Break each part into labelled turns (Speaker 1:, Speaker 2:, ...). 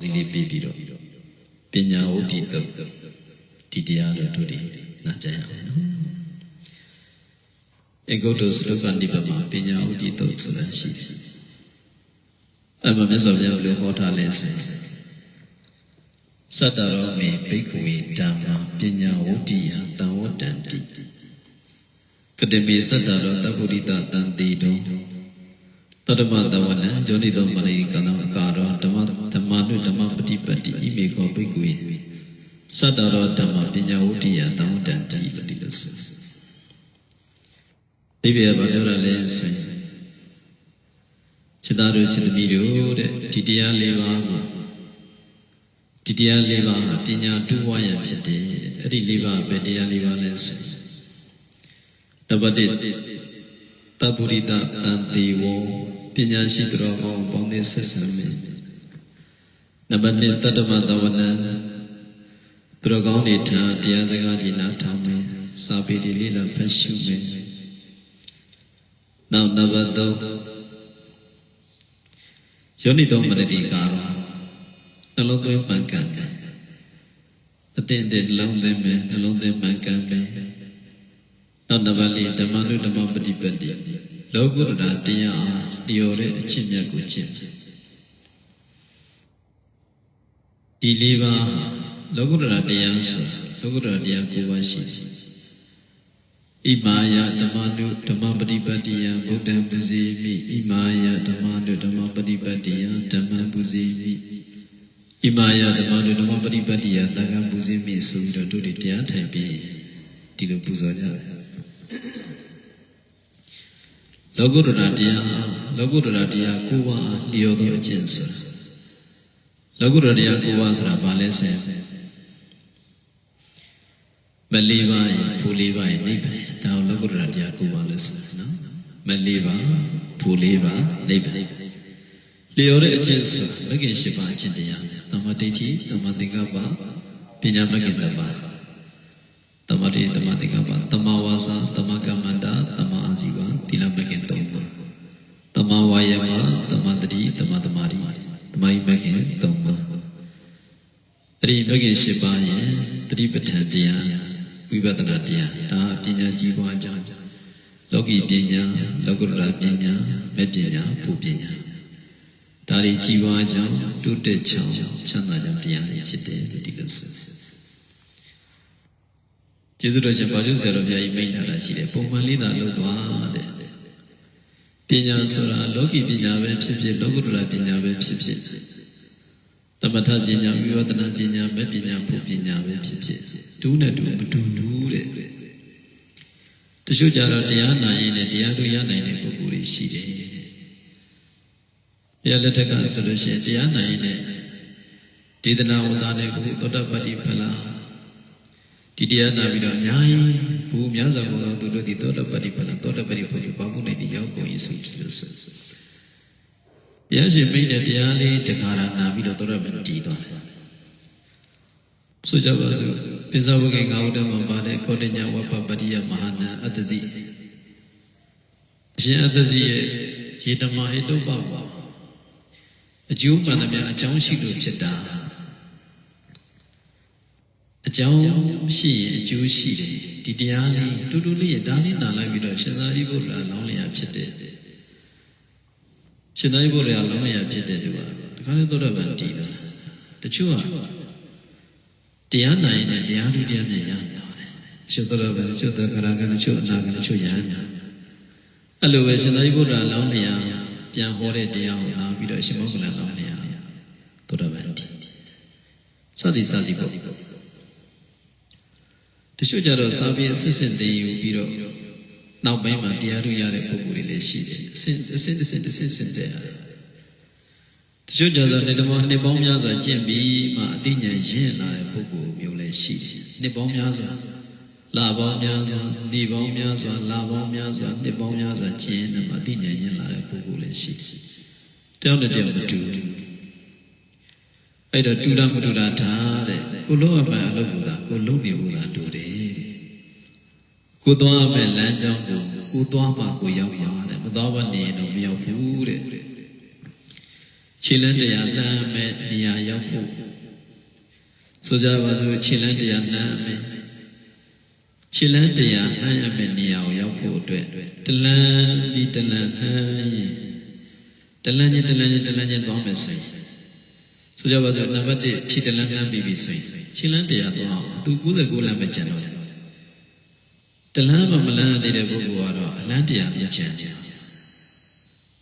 Speaker 1: ဒီလေးပြီးပြီးတော့ပညာဝဋ္ဌိတုတ်ဒီတရားတော်တို့ဒီနာကြရအောင်နော်ဧကုတ္တစတုကနိဗ္ဗာန်မှာပညာဝဋ္ဌိတုတ်ဆိုတာရှိတယ်အဲ့မှာမြတ်စွာဘုရားလည်းဟောထားလဲဆိုရင်စတ္တရောမေဘိက္ခဝေဓမ္မာပညာဝဋ္ဌိယတံဝတ္တန္တိကတမေစတ္တရောတဗ္ဗုရိတတံတိတောတတမတဝနံယောနိတောမရိကနောအကာရော ဓမ္မဓမ္မနုဓမ္မပฏิပတ်တိဣမေကောဘိက္ခဝေစတ္တရောဓမ္မပညာဝဋ္ဌိယတံဝတ္တန္တိလို့ဒီလိုဆိုဒီပြဘာပြောရလဲဆိုရင်စိတ္တတို့စိတ္တိတို့တဲ့ဒီတရား၄ပါးကိုဒီတရား၄ပါးဟာပညာတူဝါရဖြစ်တယ်တဲ့အဲ့ဒီ၄ပါးပဲတရား၄ပါးလဲဆိုတပ္ပတိတပုရိတတန်တိဝောပညာရှိတော်ကောင်းပေါင်းတဲ့ဆက်ဆံမယ် နံပါတ်1တတ္တမတဝနံသူတော်ကောင်းတွေထားတရားစကားဒီနားထောင်မယ်စာပေဒီလေးလာဖတ်ရှုမယ်နောက်နံပါတ်3ယောနိတော်မရတိကာရနှလုံးသွင်းမှန်ကန်တယ်အတင်းတဲ့နှလုံးသွင်းမယ်နှလုံးသွင်းမှန်ကန်မယ်နောက်နံပါတ်4ဓမ္မနုဓမ္မပฏิပတ်တိလောကုတ္တရာတရားအားလျော်တဲ့အချင်းမြတ်ကိုကျင့် ဒီလေးပါးလောကုတ္တရာတရားဆိုလောကုတ္တရာတရားကိုပါရှိဣမာယဓမ္မနုဓမ္မပฏิပတ်တိယဗုဒ္ဓံပဇိမိဣမာယဓမ္မနုဓမ္မပฏิပတ်တိယဓမ္မံပဇိမိဣမာယဓမ္မနုဓမ္မပฏิပတ်တိယသံဃံပဇိမိဆိုပြီးတော့တို့တွေတရားထိုင်ပြီးဒီလိုပူဇော်ကြတယ်လောကုတ္တရာတရားလောကုတ္တရာတရားကိုပါလျော်သောအကျင့်ဆို လောကုတ္တရာတရားကိုပါဆိုတာဘာလဲဆိုရင်မလေးပါးရင်ဖူလေးပါးရင်နိဗ္ဗာန်ဒါကိုလောကုတ္တရာတရားကိုပါလို့ဆိုတာနော်မလေးပါးဖူလေးပါးနိဗ္ဗာန်လျော်တဲ့အကျင့်ဆိုမဂ္ဂင်၈ပါးအကျင့်တရားသမ္မာဒိဋ္ဌိသမ္မာသင်္ကပ္ပပညာမဂ္ဂင်တစ်ပါးတမတိတမတိကပတမဝါစာတမကမ္မန္တာတမအာဇီဝသီလမကင်သုံးပါတမဝါယမတမတတိတမတမာတိတမယိမကင်သုံးပါ အဲ့ဒီမကင်၈ပါးရဲ့တတိပဋ္ဌာန်တရားဝိပဿနာတရားဒါပညာကြီးပွားကြောင်းလောကီပညာလောကုတ္တရာပညာမဲ့ပညာဘုပညာဒါတွေကြီးပွားကြောင်းတုတက်ချောင်းချမ်းသာကြောင်းတရားတွေဖြစ်တယ်လို့ဒီလိုဆိုကျေးဇူးတော်ရှင်ပါကျုဆရာတော်ဘုရားကြီးမိန့်ထားတာရှိတယ်ပုံမှန်လေးသာလုပ်သွားတဲ့ပညာဆိုတာလောကီပညာပဲဖြစ်ဖြစ်လောကုတ္တရာပညာပဲဖြစ်ဖြစ် သမထပညာဝိပဿနာပညာမဲ့ပညာဘုပညာပဲဖြစ်ဖြစ်ဒူးနဲ့ဒူးမတူဘူးတဲ့တချို့ကြတော့တရားနာရင်လည်းတရားတို့ရနိုင်တဲ့ပုဂ္ဂိုလ်တွေရှိတယ်ဘုရားလက်ထက်ကဆိုလို့ရှိရင်တရားနာရင်လည်းဒေသနာဝန္တာနဲ့ကိုသောတပတ္တိဖလားဒီတရားနာပြီးတော့အများကြီးဘူများစွာသောသူတို့ဒီသောတပတ္တိဖလားသောတပတ္တိဘုရားဘာမှုနိုင်ဒီရောက်ကုန်ရေးဆိုလို့ဆို ဘုရားရှင်မိတ်တဲ့တရားလေးတခါရနာပြီးတော့သောတပတ္တိတည်သွားတယ်ဆိုကြပါစို့ပိဇဝကေငါဟုတမပါတဲ့ခောတညာဝပပတ္တိယမဟာနာအတ္တစီအရှင်အတ္တစီရဲ့ရေတမဟိတုပ္ပပါအကျိုးမှန်သမျှအကြောင်းရှိလို့ဖြစ်တာအကြောင်းရှိရင်အကျိုးရှိတယ်ဒီတရားလေးတူတူလေးဒါလေးနာလိုက်ပြီးတော့ရှင်သာရိပုတ္တရာလောင်းလျာဖြစ်တယ် ရှင်သာရိပုတ္တရာလောင်းလျာဖြစ်တဲ့သူကတခါလေသောတာပန်တည်တာတချို့ကတရားနာရင်လည်းတရားသူတရားမြတ်ရတာတယ်ချို့သောတာပန်ချို့သက္ကရာကချို့အနာကချို့ရဟန္တာအဲ့လိုပဲရှင်သာရိပုတ္တရာလောင်းလျာပြန်ဟောတဲ့တရားကိုလာပြီးတော့ရှင်မောဂလန်လောင်းလျာသောတာပန်တည်စသည်စသည်ပေါ့တချို့ကြတော့စာပေအစစ်စစ်တင်ယူပြီးတော့ နောက်ပိုင်းမှာတရားထုတ်ရတဲ့ပုဂ္ဂိုလ်တွေလည်းရှိတယ်အစစ်အစစ်အစစ်အစစ်စစ်တဲ့တချို့ကြတော့နေတမောနှစ်ပေါင်းများစွာကျင့်ပြီးမှအသိဉာဏ်ရင့်လာတဲ့ပုဂ္ဂိုလ်မျိုးလည်းရှိတယ်နှစ်ပေါင်းများစွာလာပေါင်းများစွာနေပေါင်းများစွာလာပေါင်းများစွာနှစ်ပေါင်းများစွာကျင့်နေမှအသိဉာဏ်ရင့်လာတဲ့ပုဂ္ဂိုလ်လည်းရှိတယ်တောင်းတဲ့တောင်းမတူဘူးအဲ့တော့တူတာမတူတာထားတဲ့ကိုလုံးအမှန်အလုပ်ကိုသာကိုလုံးနေဘူးလားတူတယ်တဲ့ ကိုသွားမဲ့လမ်းကြောင်းကိုကိုသွားမှကိုရောက်မှာတဲ့မသွားဘဲနေရင်တော့မရောက်ဘူးတဲ့ခြေလန်းတရားလမ်းမဲ့နေရာရောက်ဖို့ဆိုကြပါစို့ခြေလန်းတရားလမ်းမဲ့ခြေလန်းတရားလမ်းရမဲ့နေရာကိုရောက်ဖို့အတွက်တလန်းပြီးတလန်းဟမ်းရင်တလန်းချင်းတလန်းချင်းတလန်းချင်းသွားမယ်ဆိုရင်ဆိုကြပါစို့နံပါတ်1ခြေတလန်းလမ်းပြီးပြီဆိုရင်ခြေလန်းတရားသွားအောင်သူ99လမ်းပဲကျန်တော့ တယ်တလန်းမှမလန်းရသေးတဲ့ပုဂ္ဂိုလ်ကတော့အလန်းတရားကိုကျန်တယ်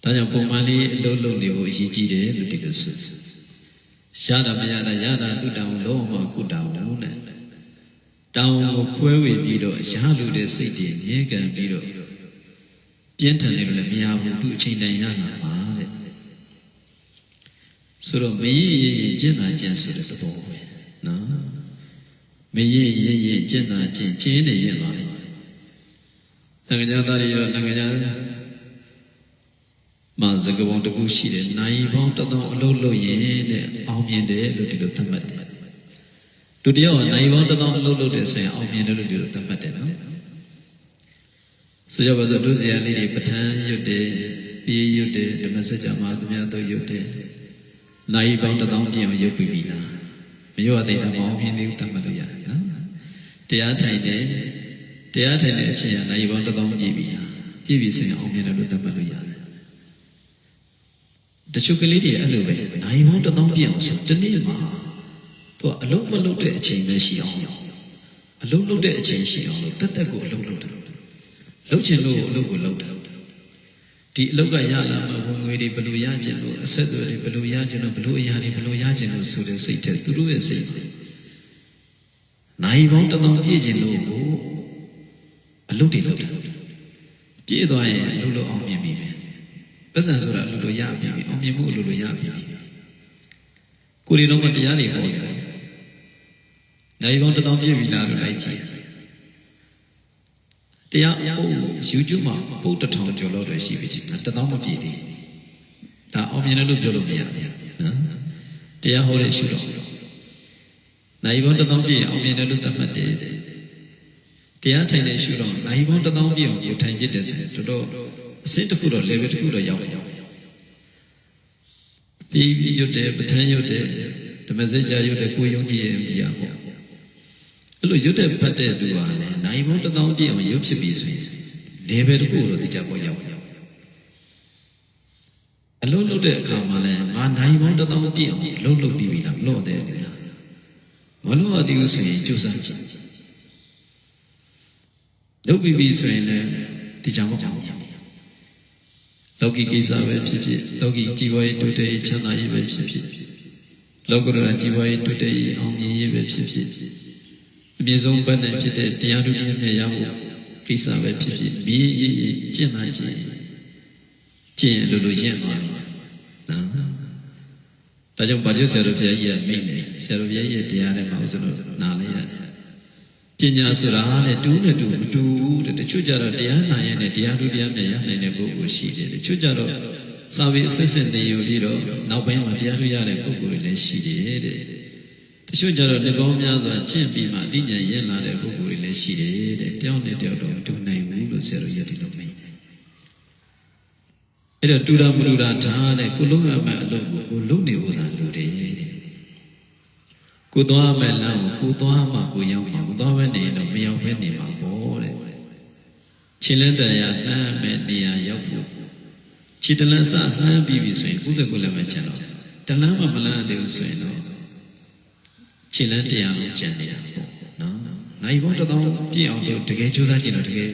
Speaker 1: ဒါကြောင့်ပုံမှန်လေးအလုံးလုံးနေဖို့အရေးကြီးတယ်လို့ဒီလိုဆိုရတာမရတာရတာသူတောင်းလုံးမကုတောင်းလို့နဲ့တောင်းကိုခွဲဝေပြီးတော့ရလို့တဲ့စိတ်တွေမြဲကန်ပြီးတော့ပြင်းထန်နေလို့လည်းမရဘူးသူအချိန်တန်ရလာပါတဲ့ဆိုတော့မရည်ရည်ကျင့်တာကျင့်ဆိုတဲ့သဘောပဲနော်မရည်ရည်ရည်ကျင့်တာကျင့်ချင်းနေရင်ပါလေ နိုင်ငံသားတွေရောနိုင်ငံသားမှာစကပုံတစ်ခုရှိတယ်နိုင်ပေါင်းတစ်သောင်းအလုပ်လုပ်ရင်တဲ့အောင်မြင်တယ်လို့ဒီလိုသတ်မှတ်တယ်လူတယောက်ကနိုင်ပေါင်းတစ်သောင်းအလုပ်လုပ်တယ်ဆိုရင်အောင်မြင်တယ်လို့ဒီလိုသတ်မှတ်တယ်နော်ဆိုကြပါစို့ဒုစရိုက်လေးတွေပဋ္ဌာန်းရွတ်တယ်ပြေးရွတ်တယ်ဓမ္မစကြာမှာသူများတို့ရွတ်တယ်နိုင်ပေါင်းတစ်သောင်းပြည့်အောင်ရွတ်ပြီးပြီလားမရွတ်သေးတာမအောင်မြင်သေးဘူးသတ်မှတ်လို့ရတယ်နော်တရားထိုင်တယ် တရားထိုင်တဲ့အချိန်ကနိုင်ပေါင်းတစ်သောင်းပြည့်ပြီလားပြည့်ပြီဆိုရင်အောင်မြင်တယ်လို့သတ်မှတ်လို့ရတယ်တချို့ကလေးတွေအဲ့လိုပဲနိုင်ပေါင်းတစ်သောင်းပြည့်အောင်ဆိုတနေ့မှာသူကအလုံးမလုံးတဲ့အချိန်ပဲရှိအောင်အလုံးလုံးတဲ့အချိန်ရှိအောင်လို့တက်တက်ကိုအလုံးလုံးတယ်လုံးချင်လို့အလုံးကိုလုံးတယ်ဒီအလုံးကရလာမှဝင်ငွေတွေဘယ်လိုရကျင်လို့အဆက်အသွယ်တွေဘယ်လိုရကျင်လို့ဘယ်လိုအရာတွေဘယ်လိုရကျင်လို့ဆိုတဲ့စိတ်တဲ့သူတို့ရဲ့စိတ်နိုင်ပေါင်းတစ်သောင်းပြည့်ကျင်လို့ ကိုအလုံးတွေလုံးတယ်ပြည့်သွားရင်အလုံးလုံးအောင်မြင်ပြီပဲပတ်စံဆိုတာအလိုလိုရပြီအောင်မြင်မှုအလိုလိုရပြီကိုယ်ဒီတော့မတရားတွေဟောနေတယ်နိုင်ပေါင်းတစ်သောင်းပြည့်ပြီလားလို့လိုက်ကြည့်တရားအုပ် YouTube မှာပုတ်တစ်ထောင်ကျော်လို့လည်းရှိပြီချင်းတစ်သောင်းမပြည့်သေးဒါအောင်မြင်တယ်လို့ပြောလို့မရဘူးနော်တရားဟောတဲ့ရှုတော့နိုင်ပေါင်းတစ်သောင်းပြည့်အောင်မြင်တယ်လို့သတ်မှတ်တယ် တရားထိုင်တဲ့ရှုတော့နိုင်ပေါင်းတစ်သောင်းပြည့်အောင်ကိုထိုင်ပြစ်တယ်ဆိုရင်တော်တော်အစစ်တစ်ခုတော့ level တစ်ခုတော့ရောက်ရောက်ပြီးပြီးရွတ်တယ်ပဋ္ဌာန်းရွတ်တယ်ဓမ္မစကြာရွတ်တယ်ကိုယုံကြည်ရင်ပြရပေါ့အဲ့လိုရွတ်တဲ့ဖတ်တဲ့သူကလည်းနိုင်ပေါင်းတစ်သောင်းပြည့်အောင်ရွတ်ဖြစ်ပြီးဆိုရင် level တစ်ခုတော့တိကျပေါ်ရောက်ရောက်အလုံးလုံးတဲ့အခါမှာလည်းငါနိုင်ပေါင်းတစ်သောင်းပြည့်အောင်လုံးလုံးပြီးပြီလားမလို့တဲ့လေမလို့ရသေးဘူးဆိုရင်ကြိုးစားကြည့် လုပ်ပြီးပြီဆိုရင်လည်းဒီကြောင်မအောင်ရဘူးလောကီကိစ္စပဲဖြစ်ဖြစ်လောကီကြည်ပွားရေးတိုးတက်ရေးချမ်းသာရေးပဲဖြစ်ဖြစ်လောကရဏကြည်ပွားရေးတိုးတက်ရေးအောင်မြင်ရေးပဲဖြစ်ဖြစ်အပြည့်စုံပတ်တဲ့ဖြစ်တဲ့တရားတို့ရဲ့မြတ်ရဖို့ကိစ္စပဲဖြစ်ဖြစ်မီးရည်ရည်ကျင့်တာကျင့်ကျင့်လို့လို့ရင့်သွားပြီနော်ဒါကြောင့်ဘာကျဆရာတော်ဘုရားကြီးကမိတ်နေဆရာတော်ဘုရားကြီးရဲ့တရားထဲမှာဥစ္စာလို့နားလဲရတယ် ပညာဆိုတာတဲ့တူနဲ့တူမတူဘူးတဲ့တချို့ကြတော့တရားနာရတဲ့တရားသူတရားနဲ့ရနိုင်တဲ့ပုဂ္ဂိုလ်ရှိတယ်တချို့ကြတော့စာပေအစစ်စစ်နေယူပြီးတော့နောက်ပိုင်းမှာတရားသူရတဲ့ပုဂ္ဂိုလ်တွေလည်းရှိတယ်တဲ့တချို့ကြတော့လက်ပေါင်းများစွာကျင့်ပြီးမှအသိဉာဏ်ရင့်လာတဲ့ပုဂ္ဂိုလ်တွေလည်းရှိတယ်တဲ့တယောက်နဲ့တယောက်တော့မတူနိုင်ဘူးလို့ဆရာတော်ရည်ဒီလိုမိတ်တယ်အဲ့တော့တူတာမတူတာထားတဲ့ကိုလုံးရမယ့်အလုပ်ကိုကိုလုံးနေဖို့သာလူတယ်တဲ့ ကိုသွားမဲ့လမ်းကိုကိုသွားမှကိုရောက်မှာမသွားဘဲနေတော့မရောက်ဘဲနေမှာပေါ့တဲ့ခြေလက်တရားနှမ်းမဲ့နေရာရောက်ဖို့ခြေတလန်းစနှမ်းပြီးပြီဆိုရင်99လည်းမကျန်တော့တလန်းမှမလန်းသေးဘူးဆိုရင်တော့ခြေလက်တရားကိုကျန်နေတာပေါ့နော်နိုင်ဘောတစ်သောင်းပြည့်အောင်လို့တကယ်ကြိုးစားကြည့်တော့တကယ်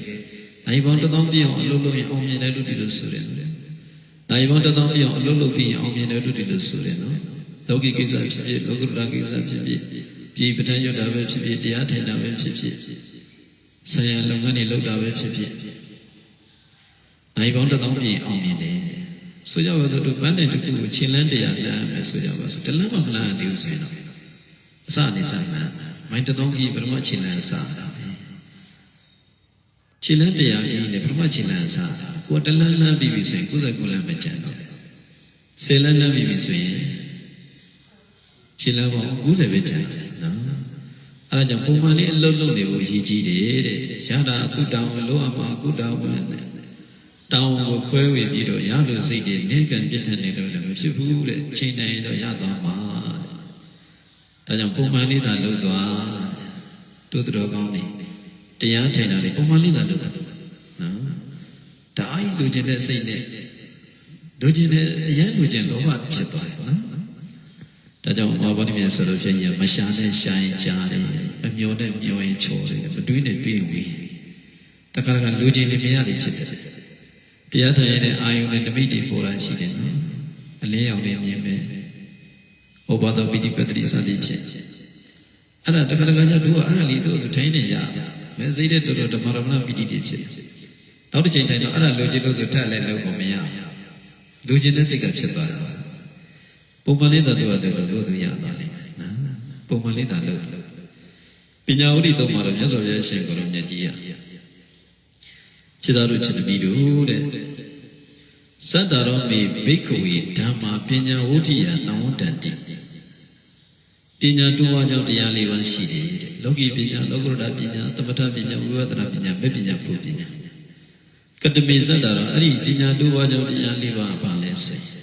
Speaker 1: နိုင်ဘောတစ်သောင်းပြည့်အောင်အလုပ်လုပ်ရင်အောင်မြင်တယ်လို့ဒီလိုဆိုတယ်နိုင်ဘောတစ်သောင်းပြည့်အောင်အလုပ်လုပ်ပြီးရင်အောင်မြင်တယ်လို့ဒီလိုဆိုတယ်နော် လောကီကိစ္စဖြစ်ဖြစ်လောကုတ္တရာကိစ္စဖြစ်ဖြစ်ပြည်ပဋ္ဌာန်းရွတ်တာပဲဖြစ်ဖြစ်တရားထိုင်တာပဲဖြစ်ဖြစ်ဆရာလုပ်ငန်းတွေလုပ်တာပဲဖြစ်ဖြစ်နိုင်ပေါင်းတစ်သောင်းပြင်အောင်မြင်တယ်ဆိုကြပါစို့ဒီဘန်းတဲ့တစ်ခုကိုခြေလန်းတရားလမ်းမယ်ဆိုကြပါစို့တလန်းမှမလန်းသေးဘူးဆိုရင်တော့အစနေစမှန်မိုင်းတစ်သောင်းကြီးပထမခြေလန်းအစတာပဲခြေလန်းတရားကြီးနဲ့ပထမခြေလန်းအစတာကိုတလန်းလန်းပြီးပြီဆိုရင်99လန်းပဲကျန်တော့ဆယ်လန်းလန်းပြီးပြီဆိုရင် ခြေလမ်းပေါင်း90ပဲကျန်တယ်နော်အဲဒါကြောင့်ပုံမှန်လေးအလုံးလုံးနေဖို့ရည်ကြီးတယ်တဲ့ရတာသူတောင်းလို့အမှာကုတောင်းပဲနဲ့တောင်းကိုခွဲဝေပြီးတော့ရလို့စိတ်တွေနေကံပြစ်ထန်နေလို့လည်းမဖြစ်ဘူးတဲ့ချိန်တိုင်းတော့ရသွားမှာတဲ့ဒါကြောင့်ပုံမှန်လေးသာလုပ်သွားတဲ့တို့တော်ကောင်းနေတရားထိုင်တာလေပုံမှန်လေးသာလုပ်တာနော်ဒါအိလူကျင်တဲ့စိတ်နဲ့လူကျင်တဲ့အရင်လူကျင်လောဘဖြစ်သွားတယ်နော် ဒါကြောင့်ဘာဝတိမြတ်ဆိုလို့ဖြစ်ရင်မရှာနဲ့ရှာရင်ကြားတယ်မမျောနဲ့မျောရင်ချော်တယ်မတွေးနဲ့တွေးဝင်တခါတခါလူကျင်နေမရလိမ့်ဖြစ်တယ်တရားထိုင်ရတဲ့အာယုန်နဲ့ဓမိတ်တွေပေါ်လာရှိတယ်နော်အလင်းရောင်လေးမြင်မယ်ဩဘာသောပိဋိပတ္တိစသည်ဖြစ်အဲ့ဒါတခါတခါကျတို့ကအဲ့ဒါလေးတို့ထိုင်နေရမယ်စိတ်တဲ့တော်တော်ဓမ္မရမဏပိဋိတွေဖြစ်နောက်တစ်ချိန်ထိုင်တော့အဲ့ဒါလူကျင်လို့ဆိုထက်လည်းလုံးမရလူကျင်တဲ့စိတ်ကဖြစ်သွားတာ ပုံမှန်လေးတော့တို့ကတို့တို့ရသွားတယ်နော်ပုံမှန်လေးသာလို့ပညာဝိရိသုံးပါတော့မြတ်စွာဘုရားရှင်ကိုယ်တော်မြတ်ကြီးရခြေသားတို့ခြေတပီတို့တဲ့သတ္တရောမေဘိက္ခဝေဓမ္မာပညာဝုဒ္ဓိယနဝတ္တတိပညာတူဝါကြောင့်တရားလေးပါးရှိတယ်တဲ့လောကီပညာလောကုတ္တပညာသမထပညာဝိပဿနာပညာမဲ့ပညာဖုပညာကတမေသတ္တရောအဲ့ဒီပညာတူဝါကြောင့်တရားလေးပါးပါလဲဆိုရင်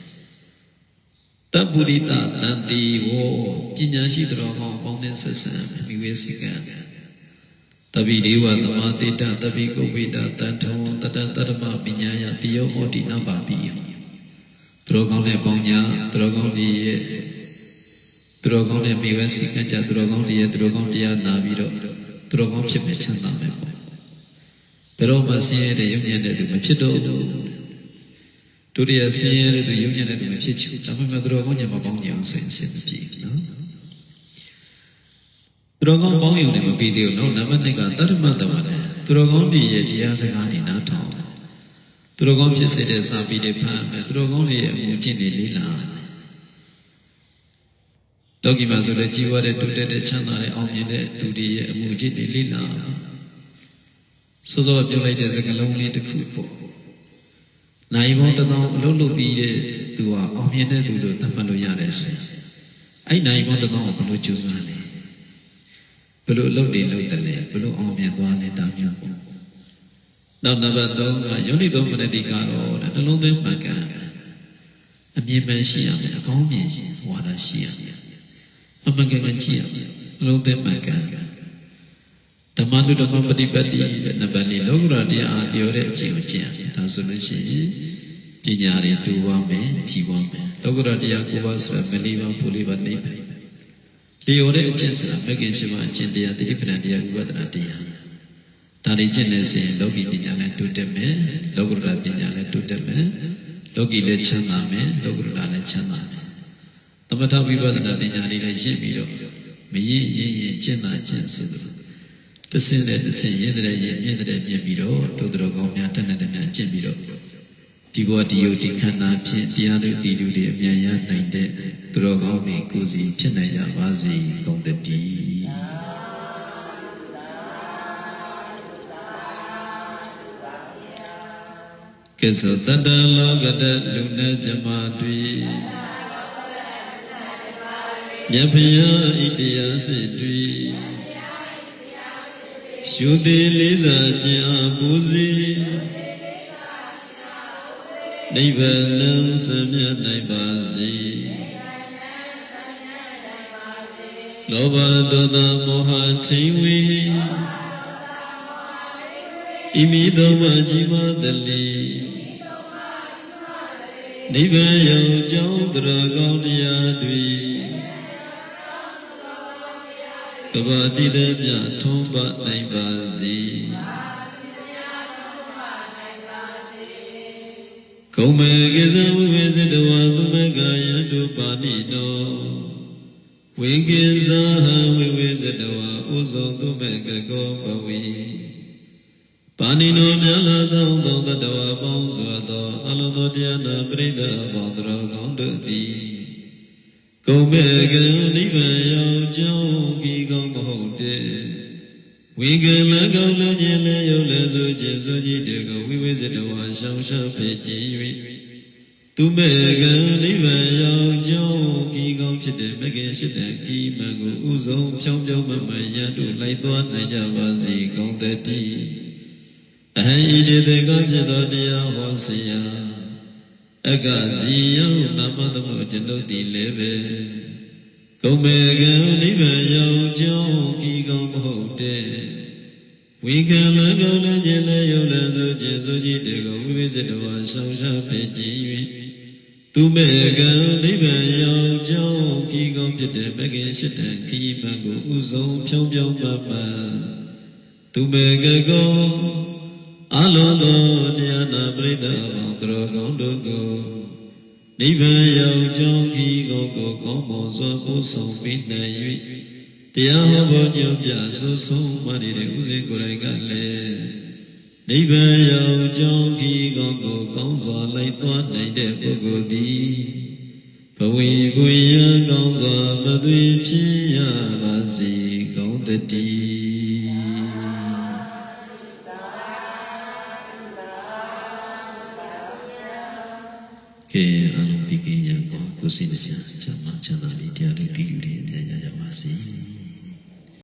Speaker 1: တပ္ပုရိတတန်တိဝပညာရှိတော်ကောင်းပေါင်းတဲ့ဆက်ဆံမိဝေစိကံတပိဒေဝသမာတိတတပိကုဝိတတန်ထုံတတတရမပညာယတိယောဟောတိနဗ္ဗပိယသူတော်ကောင်းတဲ့ပေါင်းညာသူတော်ကောင်းတွေရဲ့သူတော်ကောင်းတဲ့မိဝေစိကံကြသူတော်ကောင်းတွေရဲ့သူတော်ကောင်းတရားနာပြီးတော့သူတော်ကောင်းဖြစ်မဲ့ချမ်းသာမယ်ပေါ့ဘယ်တော့မှဆင်းရဲတဲ့ယုံညံ့တဲ့လူမဖြစ်တော့ဘူး ဒုတိယဆင်းရဲတဲ့သူယုံညံ့တဲ့သူမဖြစ်ချင်ဘူးဒါပေမဲ့သူတော်ကောင်းညမှာပေါင်းကြအောင်ဆိုရင်အဆင်မပြေနော်သူတော်ကောင်းပေါင်းယုံနေမပြီးသေးဘူးနော်နံပါတ်1ကတတ္တမတဝနဲ့သူတော်ကောင်းတွေရဲ့တရားစကားတွေနားထောင်သူတော်ကောင်းဖြစ်စေတဲ့စာပေတွေဖတ်မယ်သူတော်ကောင်းတွေရဲ့အမှုကျင့်တွေလေ့လာလောကီမှာဆိုလည်းကြီးပွားတဲ့တိုးတက်တဲ့ချမ်းသာတဲ့အောင်မြင်တဲ့သူတွေရဲ့အမှုကျင့်တွေလေ့လာစောစောပြောလိုက်တဲ့စကားလုံးလေးတစ်ခုပေါ့ နိုင်ဘောတစ်သောင်းအလုပ်လုပ်ပြီးတဲ့သူဟာအောင်မြင်တဲ့သူလို့သတ်မှတ်လို့ရတယ်ဆိုရင်အဲ့နိုင်ဘောတစ်သောင်းကိုဘယ်လိုကြိုးစားလဲဘယ်လိုအလုပ်တွေလုပ်တယ်လဲဘယ်လိုအောင်မြင်သွားလဲတာမျိုးပေါ့နောက်နံပါတ်3ကယောနိသောမနတိကတော့တဲ့နှလုံးသွင်းမှန်ကန်အမြင်မှန်ရှိရမယ်အကောင်းမြင်ရှိဝါဒရှိရမယ်အမှန်ကန်ကန်ကြည့်ရမယ်နှလုံးသွင်းမှန်ကန် ဓမ္မနုဓမ္မပฏิပတ်တိတဲ့နံပါတ်၄လောကုတ္တရာတရားအားပြောတဲ့အချိန်ကိုကျင့်ရတယ်ဒါဆိုလို့ရှိရင်ပညာတွေတူပါမယ်ကြီးပါမယ်လောကုတ္တရာတရားကိုပါဆိုတာမလေးပါပူလေးပါနေတယ်လျော်တဲ့အကျင့်ဆိုတာမဂ္ဂင်ရှိမှအကျင့်တရားတိဋ္ဌိပဏတရားဥပဒနာတရားဒါတွေကျင့်နေစဉ်လောကီပညာနဲ့တိုးတက်မယ်လောကုတ္တရာပညာနဲ့တိုးတက်မယ်လောကီလည်းချမ်းသာမယ်လောကုတ္တရာလည်းချမ်းသာမယ်သမထဝိပဿနာပညာတွေလည်းရင့်ပြီးတော့မရင့်ရင့်ရင့်ကျင့်တာကျင့်ဆိုလို့ တဆင်းတဲ့တဆင်းရင်းတဲ့ရင်းမြင့်တဲ့မြင့်ပြီးတော့ဒုတော်ကောင်းများတက်တဲ့များကျင့်ပြီးတော့ဒီဘောဒီယုဒီခန္ဓာဖြင့်တရားတို့ဒီလူတွေအမြန်ရနိုင်တဲ့သူတော်ကောင်းတွေကိုယ်စီဖြစ်နိုင်ကြပါစေကုန်တည်းကဲဆိုတတလောကတလူနဲ့ဇမတွေမြတ်ဖယားဣတရားစစ်တွေ ရှုသေးလေးစားခြင်းအပူစီနိဗ္ဗာန်ဆံမြတ်နိုင်ပါစေလောဘဒေါသမောဟထိန်ဝေဣမိသောမជីဝတလိနိဗ္ဗာန်ရောက်ကြောင်းတရကောင်းတရားတွေ ကဘာတိတဲ့မြထုံးပနိုင်ပါစေကုံမေကိစ္စဝိဝေစတဝသုမကယတုပါဏိနောဝိကိစ္စဟဝိဝေစတဝဥဇောသုမကကောဘဝီပါဏိနောမြတ်လာသောသောတတဝပေါင်းစွာသောအလုံးသောတရားနာပရိသတ်ပေါင်းတော်ကောင်းတို့သည်ကုံမေကနိဗ္ဗာန်ရောက် ကြောင်းဤကောင်းမဟုတ်တဲ့ဝိကလကောင်းလည်းခြင်းလည်းယုတ်လည်းဆိုခြင်းဆိုကြည်တေကဝိဝိဇ္ဇတဝါရှောင်းရှောင်းဖြစ်ကြည်၍သူမေကနိဗ္ဗာန်ရောက်ကြောင်းဤကောင်းဖြစ်တဲ့မဂ္ဂင်ရှိတဲ့ဤမန်ကိုဥဆုံးဖြောင်းဖြောင်းမမှန်ရန်တို့လိုက်သွားနိုင်ကြပါစေကောင်းတည်းအဟံဤတေတေကဖြစ်သောတရားဟောစီယအကစီယနာမသမှုကျွန်ုပ်သည်လည်းပဲ ကုံမေကံနိဗ္ဗာန်ရောက်ကြောင်းဤကောင်းမဟုတ်တဲ့ဝိကံလကောင်းလည်းကျင်လည်းယုံလည်းဆိုခြင်းဆိုကြည်တေကိုဝိဝိဇ္ဇတဝါဆောင်ရှားဖြစ်ကြည်၍သူမေကံနိဗ္ဗာန်ရောက်ကြောင်းဤကောင်းဖြစ်တဲ့မဂ္ဂင်ရှိတဲ့ခီးမှန်ကိုဥဆုံးဖြောင်းဖြောင်းမှမှန်သူမေကကောအလုံးသောတရားနာပရိသတ်အပေါင်းသူတော်ကောင်းတို့ကို နိဗ္ဗာန်ရောက်ကြောင်းဤကောင်းကိုကောင်းမွန်စွာပို့ဆောင်ပေးနိုင်၍တရားဟောပေါ်ညွှန်ပြဆိုဆုံးမနေတဲ့ဥစဉ်ကိုယ်တိုင်ကလည်းနိဗ္ဗာန်ရောက်ကြောင်းဤကောင်းကိုကောင်းစွာလိုက်သွားနိုင်တဲ့ပုဂ္ဂိုလ်သည်ဘဝေကိုရကောင်းစွာမသွေဖြစ်ရပါစေကောင်းတည်း စိတ်နှကြချမ်းသာချမ်းသာပြီးတရား